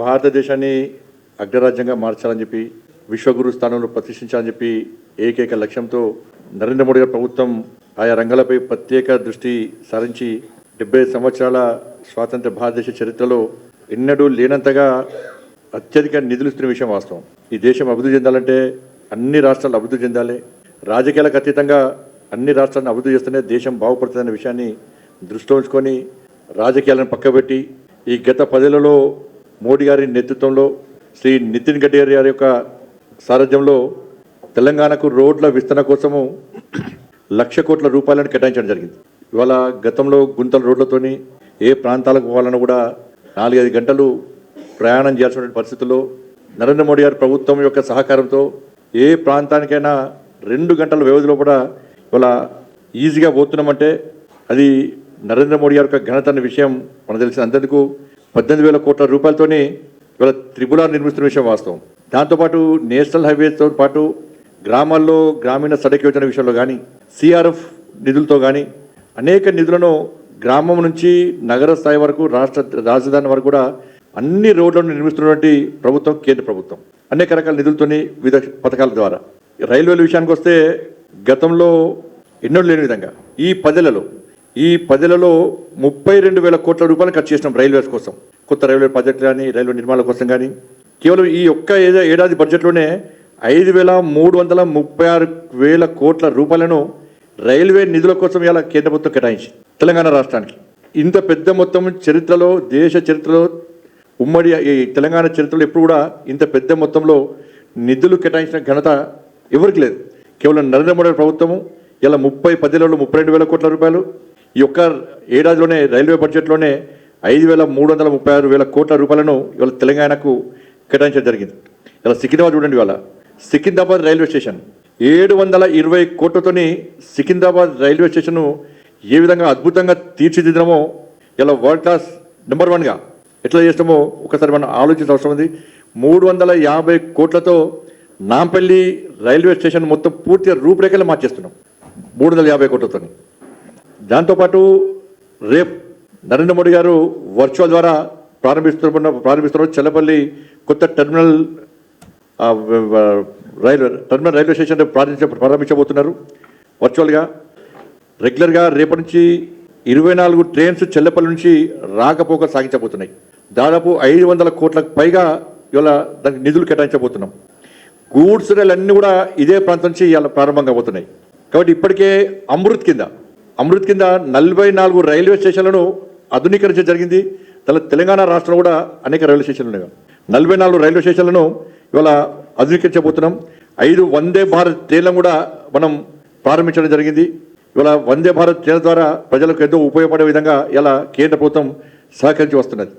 భారతదేశాన్ని అగ్రరాజ్యంగా మార్చాలని చెప్పి విశ్వగురు స్థానంలో ప్రతిష్ఠించాలని చెప్పి ఏకైక లక్ష్యంతో నరేంద్ర మోడీ గారి ప్రభుత్వం ఆయా రంగాలపై ప్రత్యేక దృష్టి సారించి డెబ్బై సంవత్సరాల స్వాతంత్ర భారతదేశ చరిత్రలో ఎన్నడూ లేనంతగా అత్యధిక నిధులు ఇస్తున్న విషయం వాస్తవం. ఈ దేశం అభివృద్ధి చెందాలంటే అన్ని రాష్ట్రాలు అభివృద్ధి చెందాలి. రాజకీయాలకు అతీతంగా అన్ని రాష్ట్రాలను అభివృద్ధి చేస్తేనే దేశం బాగుపడుతుందనే విషయాన్ని దృష్టిలో ఉంచుకొని రాజకీయాలను పక్కబెట్టి ఈ గత పదేళ్ళలో మోడీ గారి నేతృత్వంలో శ్రీ నితిన్ గడ్కరీ గారి యొక్క సారథ్యంలో తెలంగాణకు రోడ్ల విస్తరణ కోసము లక్ష కోట్ల రూపాయలను కేటాయించడం జరిగింది. ఇవాళ గతంలో గుంతల రోడ్లతోని ఏ ప్రాంతాలకు పోవాలన్నా కూడా నాలుగైదు గంటలు ప్రయాణం చేయాల్సిన పరిస్థితుల్లో నరేంద్ర మోడీ గారి ప్రభుత్వం యొక్క సహకారంతో ఏ ప్రాంతానికైనా రెండు గంటల వ్యవధిలో కూడా ఇవాళ ఈజీగా పోతున్నామంటే అది నరేంద్ర మోడీ గారి యొక్క ఘనత అనే విషయం మనకు తెలిసిన అంతేందుకు పద్దెనిమిది వేల కోట్ల రూపాయలతోనే ఇవాళ త్రిపులార్ నిర్మిస్తున్న విషయం వాస్తవం. దాంతోపాటు నేషనల్ హైవేతో పాటు గ్రామాల్లో గ్రామీణ సడక్ యోజన విషయంలో కానీ సిఆర్ఎఫ్ నిధులతో కానీ అనేక నిధులను గ్రామం నుంచి నగర స్థాయి వరకు రాష్ట్ర రాజధాని వరకు కూడా అన్ని రోడ్లను నిర్మిస్తున్నటువంటి ప్రభుత్వం కేంద్ర ప్రభుత్వం. అనేక రకాల నిధులతోని వివిధ పథకాల ద్వారా. రైల్వేల విషయానికి వస్తే గతంలో ఎన్నో లేని విధంగా ఈ పదేళ్ళలో ఈ పదిలలో ముప్పై రెండు వేల కోట్ల రూపాయలు ఖర్చు చేసినాం రైల్వేస్ కోసం. కొత్త రైల్వే ప్రాజెక్టులు కానీ రైల్వే నిర్మాణం కోసం కానీ కేవలం ఈ ఒక్క ఏడాది బడ్జెట్లోనే ఐదు వేల మూడు వందల ముప్పై ఆరు వేల కోట్ల రూపాయలను రైల్వే నిధుల కోసం ఇలా కేంద్ర ప్రభుత్వం కేటాయించి తెలంగాణ రాష్ట్రానికి. ఇంత పెద్ద మొత్తం చరిత్రలో దేశ చరిత్రలో ఉమ్మడి ఈ తెలంగాణ చరిత్రలో ఎప్పుడు కూడా ఇంత పెద్ద మొత్తంలో నిధులు కేటాయించిన ఘనత ఎవరికి లేదు. కేవలం నరేంద్ర మోడీ ప్రభుత్వము. ఇలా ముప్పై పదిలలో ముప్పై రెండు వేల కోట్ల రూపాయలు ఈ యొక్క ఏడాదిలోనే రైల్వే బడ్జెట్లోనే ఐదు వేల మూడు వందల ముప్పై ఆరు వేల కోట్ల రూపాయలను ఇవాళ తెలంగాణకు కేటాయించడం జరిగింది. ఇలా సికింద్రాబాద్ చూడండి ఇవాళ. Secunderabad railway station. ఏడు వందల ఇరవై కోట్లతోని సికింద్రాబాద్ రైల్వే స్టేషన్ను ఏ విధంగా అద్భుతంగా తీర్చిదిద్దామో ఇలా వరల్డ్ క్లాస్ నెంబర్ వన్గా ఎట్లా చేస్తామో ఒకసారి మనం ఆలోచించిన అవసరం ఉంది. మూడు వందల యాభై కోట్లతో నాంపల్లి రైల్వే స్టేషన్ మొత్తం పూర్తిగా రూపురేఖలు మార్చేస్తున్నాం. మూడు వందల యాభై కోట్లతోని. దాంతోపాటు రేపు నరేంద్ర మోడీ గారు వర్చువల్ ద్వారా ప్రారంభిస్తున్న ప్రారంభిస్తున్నారు చెల్లపల్లి కొత్త terminal railway terminal railway station ప్రారంభించ ప్రారంభించబోతున్నారు వర్చువల్గా. రెగ్యులర్గా రేపటి నుంచి ఇరవై నాలుగు ట్రైన్స్ చెల్లపల్లి నుంచి రాకపోక సాగించబోతున్నాయి. దాదాపు ఐదు వందల కోట్లకు పైగా ఇవాళ దానికి నిధులు కేటాయించబోతున్నాం. గూడ్స్ రైలు అన్నీ కూడా ఇదే ప్రాంతం నుంచి ఇవాళ ప్రారంభం కాబోతున్నాయి. కాబట్టి ఇప్పటికే అమృత్ కింద అమృత్ కింద నలభై నాలుగు రైల్వే స్టేషన్లను ఆధునీకరించడం జరిగింది. తెలంగాణ రాష్ట్రంలో కూడా అనేక రైల్వే స్టేషన్లు ఉన్నాయి. నలభై నాలుగు రైల్వే స్టేషన్లను ఇవాళ ఆధునీకరించబోతున్నాం. ఐదు వందే భారత్ ట్రైన్లను కూడా మనం ప్రారంభించడం జరిగింది. ఇవాళ వందే భారత్ ట్రైన్ ద్వారా ప్రజలకు ఎంతో ఉపయోగపడే విధంగా ఇలా కేంద్ర ప్రభుత్వం సహకరించి వస్తున్నది.